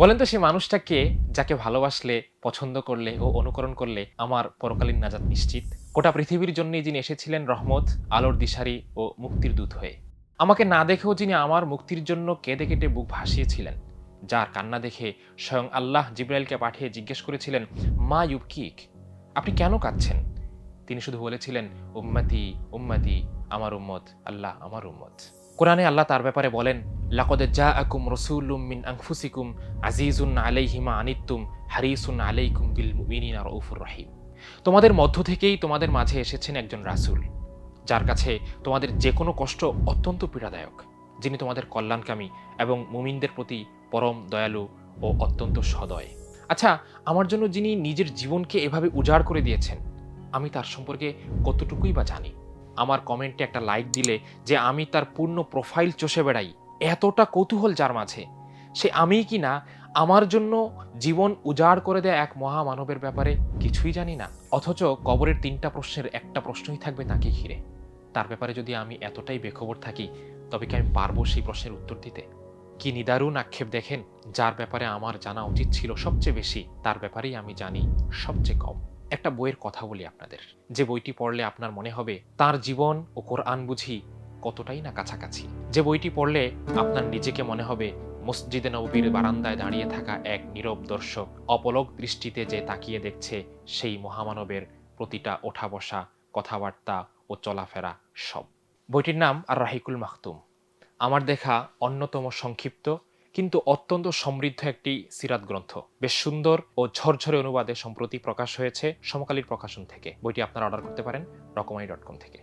বলেন তো সেই মানুষটা কে যাকে ভালোবাসলে, পছন্দ করলে ও অনুকরণ করলে আমার পরকালীন নাজাত নিশ্চিত। গোটা পৃথিবীর জন্যই যিনি এসেছিলেন রহমত, আলোর দিশারি ও মুক্তির দূত হয়ে। আমাকে না দেখেও যিনি আমার মুক্তির জন্য কেঁদে কেটে বুক ভাসিয়েছিলেন, যার কান্না দেখে স্বয়ং আল্লাহ জিব্রাইলকে পাঠিয়ে জিজ্ঞেস করেছিলেন, মা ইউকিক আপনি কেন কাঁদছেন? তিনি শুধু বলেছিলেন, উম্মতি উম্মতি, আমার উম্মত, আল্লাহ আমার উম্মত। কোরআনে আল্লাহ তার ব্যাপারে বলেন, লাকদ জা আকুম রসুল্লুম মিন আংফুসিকুম আজিজুন আলাইহিমা আনিত্তুম হারিসুন আলাইকুম বিল মুমিনিনা রউফুর রহিম। তোমাদের মধ্য থেকেই তোমাদের মাঝে এসেছেন একজন রাসূল, যার কাছে তোমাদের যে কোনো কষ্ট অত্যন্ত পীড়াদায়ক, যিনি তোমাদের কল্যাণকামী এবং মুমিনদের প্রতি পরম দয়ালু ও অত্যন্ত সদয়। আচ্ছা আমার জন্য যিনি নিজের জীবনকে এভাবে উজাড় করে দিয়েছেন, আমি তার সম্পর্কে কতটুকুই বা জানি? আমার কমেন্টে একটা লাইক দিলে যে আমি তার পূর্ণ প্রোফাইল চষে বেড়াই। এতটা কৌতূহল যার মাঝে। সে আমিই কি না? আমার জন্য জীবন উজাড় করে দেয়া এক মহামানবের ব্যাপারে কিছুই জানি না। অথচ কবরের তিনটা প্রশ্নের একটা প্রশ্নই থাকবে তাকে ঘিরে। তার ব্যাপারে যদি আমি এতটাই বেখবর থাকি, তবে কি আমি পারব সেই প্রশ্নের উত্তর দিতে? কি নিদারুণ আক্ষেপ দেখেন, যার ব্যাপারে আমার জানা উচিত ছিল সবচেয়ে বেশি, তার ব্যাপারেই আমি জানি সবচেয়ে কম। একটা বইয়ের কথা বলি আপনাদের। যে বইটি পড়লে আপনার মনে হবে, তার জীবন ও কোরআন বুঝি কতটাই না কাছাকাছি। যে বইটি পড়লে আপনার নিজেকে মনে হবে, মসজিদে নবীর বারান্দায় দাঁড়িয়ে থাকা এক নীরব দর্শক, অপলক দৃষ্টিতে যে তাকিয়ে দেখছে, সেই মহামানবের প্রতিটা ওঠা বসা কথাবার্তা ও চলাফেরা সব। বইটির নাম আর রাহিকুল মাহতুম আমার দেখা অন্যতম সংক্ষিপ্ত কিন্তু অত্যন্ত সমৃদ্ধ একটি সিরাত গ্রন্থ। বেশ সুন্দর ও ঝরঝরে অনুবাদে সম্প্রতি প্রকাশ হয়েছে সমকালীর প্রকাশন থেকে। বইটি আপনারা অর্ডার করতে পারেন রকমাই ডট কম থেকে।